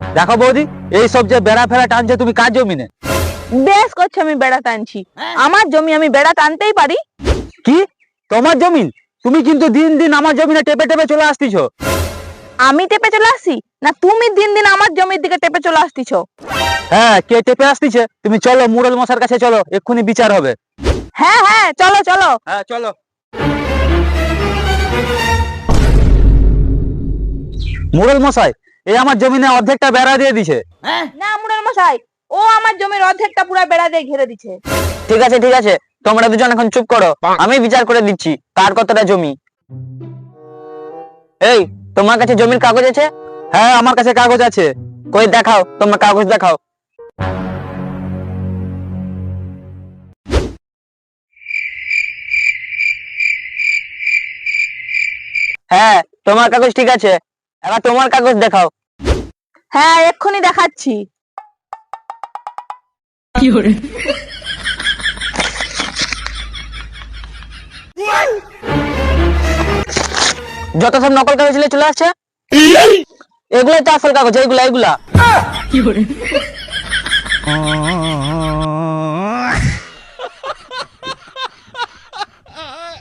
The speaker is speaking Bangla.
দেখো বৌদি এই সব যে বেড়া ফেরা টানছে তুমি কার জমিনে? বেশ করছে আমি বেড়া টানছি। আমার জমি আমি বেড়া টানতেই পারি। কি? তোমার জমিন তুমি কিন্তু দিন দিন আমার জমিনে টেপে টেপে চলে আসতিছ। আমি টেপে চলে আসি না তুমি দিন দিন আমার জমির দিকে টেপে চলে আসতিছ? হ্যাঁ কে টেপে আসতিছে? তুমি চলো মুরল মশার কাছে চলো এক্ষুনি বিচার হবে। হ্যাঁ হ্যাঁ চলো চলো। হ্যাঁ চলো। মুরল মশাই এই আমার জমিনে অর্ধেকটা বেড়া দিয়ে দিছে। না মুরাল মশাই ও আমার জমির অর্ধেকটা পুরো বেড়া দিয়ে ঘিরে দিছে। ঠিক আছে ঠিক আছে তোমরা দুজন এখন চুপ করো আমি বিচার করে দিচ্ছি কার কতটা জমি। এই তোমার কাছে জমির কাগজ আছে? হ্যাঁ আমার কাছে কাগজ আছে। কই দেখাও তোমার কাগজ দেখাও। হ্যাঁ তোমার কাগজ ঠিক আছে। এবার তোমার কাগজ দেখাও। হ্যাঁ এক্ষুনি দেখাচ্ছি। যত সব নকল কাগজ চলে আসছে এগুলো তো আসল কাগজ এইগুলা এইগুলা।